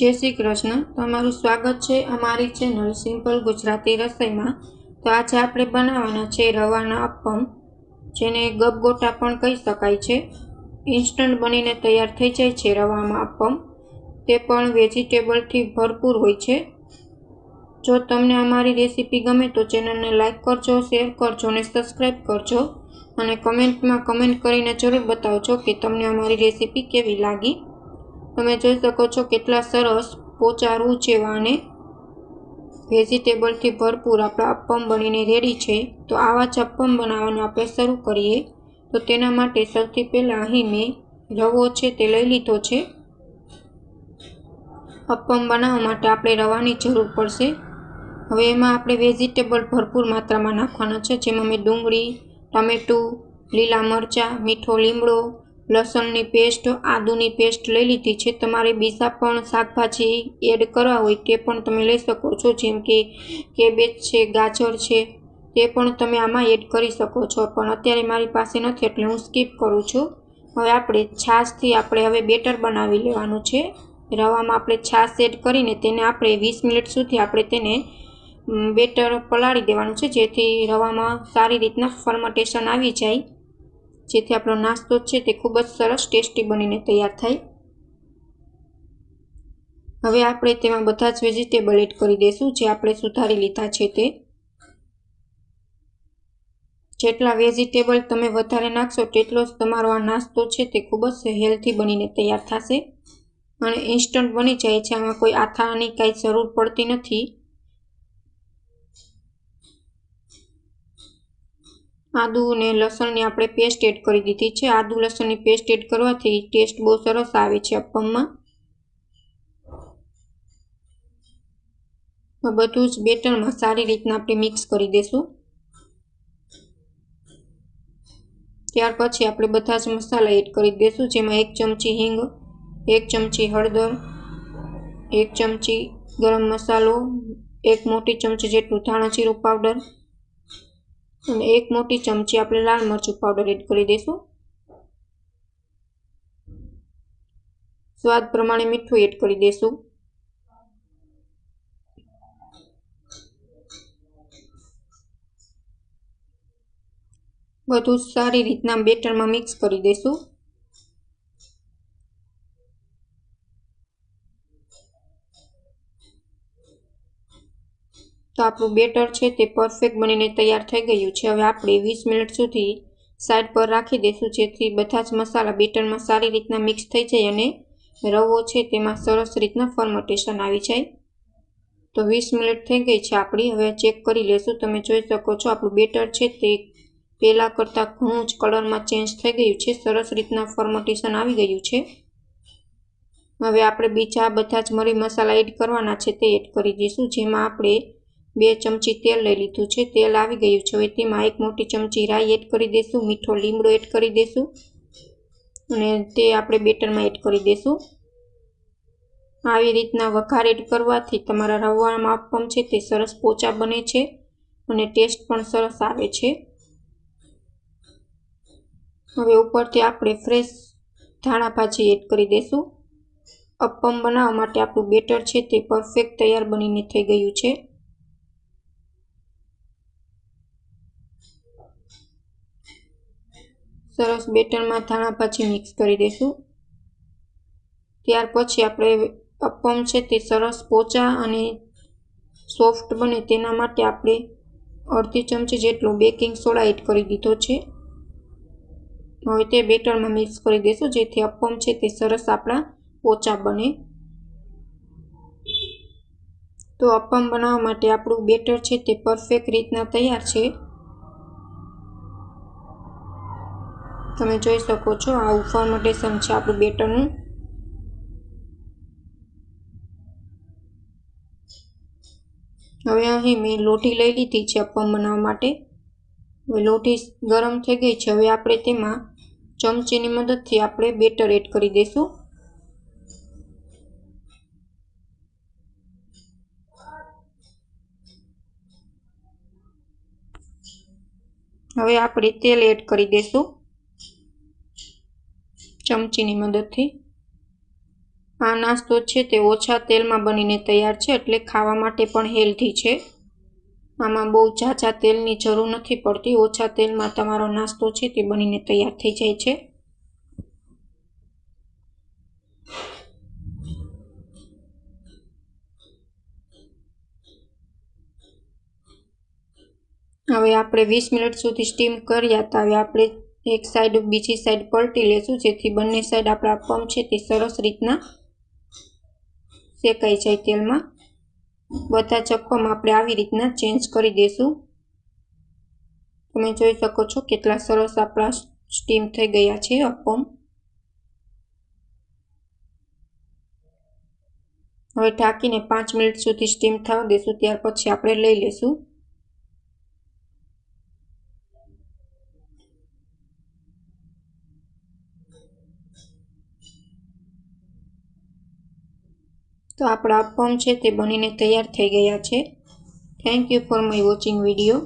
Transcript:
જય શ્રી કૃષ્ણ. તમારું સ્વાગત છે અમારી ચેનલ સિમ્પલ ગુજરાતી રસોઈમાં. તો આજે આપણે બનાવવાના છે રવાના અપ્પમ જેને ગબગોટા પણ કહી શકાય છે. ઇન્સ્ટન્ટ બનીને તૈયાર થઈ જાય છે રવામાં અપ્પમ તે પણ વેજીટેબલથી ભરપૂર હોય છે. જો તમને અમારી રેસીપી ગમે તો ચેનલને લાઇક કરજો શેર કરજો અને સબસ્ક્રાઈબ કરજો. અને કમેન્ટમાં કમેન્ટ કરીને જરૂર બતાવજો કે તમને અમારી રેસીપી કેવી લાગી. તમે જોઈ શકો છો કેટલા સરસ પોચા રૂ જેવા વેજીટેબલથી ભરપૂર આપણા અપ્પમ બનીને રેડી છે. તો આવા જ અપ્પમ બનાવવાનું આપણે શરૂ કરીએ. તો તેના માટે સૌથી પહેલાં અહીં મેં રવો છે તે લઈ લીધો છે. અપ્પમ બનાવવા માટે આપણે રવાની જરૂર પડશે. હવે એમાં આપણે વેજીટેબલ ભરપૂર માત્રામાં નાખવાના છે. જેમાં મેં ડુંગળી, ટમેટું, લીલા મરચાં, મીઠો લીમડો લસણની પેસ્ટ, આદુની પેસ્ટ લઈ લીધી છે. તમારે બીજા પણ શાકભાજી એડ કરવા હોય તે પણ તમે લઈ શકો છો. જેમ કે કેબેજ છે, ગાજર છે, તે પણ તમે આમાં એડ કરી શકો છો. પણ અત્યારે મારી પાસે નથી એટલે હું સ્કીપ કરું છું. હવે આપણે છાશથી આપણે હવે બેટર બનાવી લેવાનું છે. રવામાં આપણે છાશ એડ કરીને તેને આપણે વીસ મિનિટ સુધી આપણે તેને બેટર પલાળી દેવાનું છે. જેથી રવામાં સારી રીતના ફર્મેન્ટેશન આવી જાય. જેથી આપણો નાસ્તો છે તે ખૂબ જ સરસ, ટેસ્ટી બનીને તૈયાર થાય. હવે આપણે તેમાં બધા જ વેજીટેબલ એડ કરી દઈશું જે આપણે સુધારી લીધા છે તે. જેટલા વેજીટેબલ તમે વધારે નાખશો તેટલો જ તમારો આ નાસ્તો છે તે ખૂબ જ હેલ્ધી બનીને તૈયાર થશે. અને ઇન્સ્ટન્ટ બની જાય છે, આમાં કોઈ આથાની કાંઈ જરૂર પડતી નથી. આદુ અને લસણની આપણે પેસ્ટ એડ કરી દીધી છે. આદુ લસણની પેસ્ટ એડ કરવાથી ટેસ્ટ બહુ સરસ આવે છે અપમમાં. બધું જ બેટરમાં સારી રીતના આપણે મિક્સ કરી દઈશું ત્યાર પછી આપણે બધા જ મસાલા એડ કરી દઈશું જેમાં એક ચમચી હિંગ, એક ચમચી હળદર, એક ચમચી ગરમ મસાલો, એક મોટી ચમચી જેટલું ધાણા જીરું પાવડર અને એક મોટી ચમચી આપણે લાલ મરચું પાવડર એડ કરી દઈશું. સ્વાદ પ્રમાણે મીઠું એડ કરી દઈશું. બધું સારી રીતના બેટરમાં મિક્સ કરી દઈશું. તો આપણું બેટર છે તે પરફેક્ટ બનીને તૈયાર થઈ ગયું છે. હવે આપણે વીસ મિનિટ સુધી સાઈડ પર રાખી દઈશું, જેથી બધા જ મસાલા બેટરમાં સારી રીતના મિક્સ થઈ જાય અને રવો છે તેમાં સરસ રીતના ફર્મેન્ટેશન આવી જાય. તો વીસ મિનિટ થઈ ગઈ છે આપણી. હવે ચેક કરી લેશું. તમે જોઈ શકો છો આપણું બેટર છે તે પહેલાં કરતાં ઘણું જ કલરમાં ચેન્જ થઈ ગયું છે. સરસ રીતના ફોર્મેટેશન આવી ગયું છે. હવે આપણે બીજા બધા જ મરી મસાલા એડ કરવાના છે તે એડ કરી દઈશું, જેમાં આપણે બે ચમચી તેલ લઈ લીધું છે. તેલ આવી ગયું છે. હવે તેમાં એક મોટી ચમચી રાઈ એડ કરી દઈશું મીઠો લીમડો એડ કરી દઈશું અને તે આપણે બેટરમાં એડ કરી દઈશું આવી રીતના વઘાર એડ કરવાથી તમારા રવામાં માપમ છે તે સરસ પોચા બને છે અને ટેસ્ટ પણ સરસ આવે છે. હવે ઉપરથી આપણે ફ્રેશ ધાણા ભાજી એડ કરી દઈશું અપ્પમ બનાવવા માટે આપણું બેટર છે તે પરફેક્ટ તૈયાર બનીને થઈ ગયું છે. સરસ બેટરમાં ધાણા ભાજી મિક્સ કરી દઈશું. ત્યાર પછી આપણે અપમ છે તે સરસ પોચા અને સોફ્ટ બને તેના માટે આપણે અડધી ચમચી જેટલો બેકિંગ સોડા એડ કરી દીધો છે. હવે તે બેટરમાં મિક્સ કરી દઈશું, જેથી અપમ છે તે સરસ આપણા પોચા બને. તો અપમ બનાવવા માટે આપણું બેટર છે તે પરફેક્ટ રીતના તૈયાર છે. તમે જોઈ શકો છો, આ ફોર્મેટેશન છે આપણું બેટરનું. હવે અહીં મેં લોટી લઈ લીધી છે અપમ બનાવવા માટે. હવે લોટી ગરમ થઈ ગઈ છે, હવે આપણે તેમાં ચમચીની મદદથી આપણે બેટર એડ કરી દઈશું હવે આપણે તેલ એડ કરી દઈશું ચમચીની મદદથી. આ નાસ્તો છે તે ઓછા તેલમાં બનીને તૈયાર છે એટલે ખાવા માટે પણ હેલ્ધી છે. આમાં બહુ ઝાઝા તેલની જરૂર નથી પડતી. ઓછા તેલમાં તમારો નાસ્તો છે તે બનીને તૈયાર થઈ જાય છે. હવે આપણે વીસ મિનિટ સુધી સ્ટીમ કર્યા હતા હવે આપણે એક સાઈડ બીજી સાઈડ પલટી લેશું, જેથી બંને સાઈડ આપણા પમ છે તે સરસ રીતના શેકાઈ જાય તેલમાં. બધા ચપ્પમ આપણે આવી રીતના ચેન્જ કરી દઈશું તમે જોઈ શકો છો કેટલા સરસ આપણા સ્ટીમ થઈ ગયા છે અપમ હવે ઢાંકીને પાંચ મિનિટ સુધી સ્ટીમ થવા દેશું, ત્યાર પછી આપણે લઈ લેશું. તો આપણા પમ છે તે બનીને તૈયાર થઈ ગયા છે. Thank you for my watching video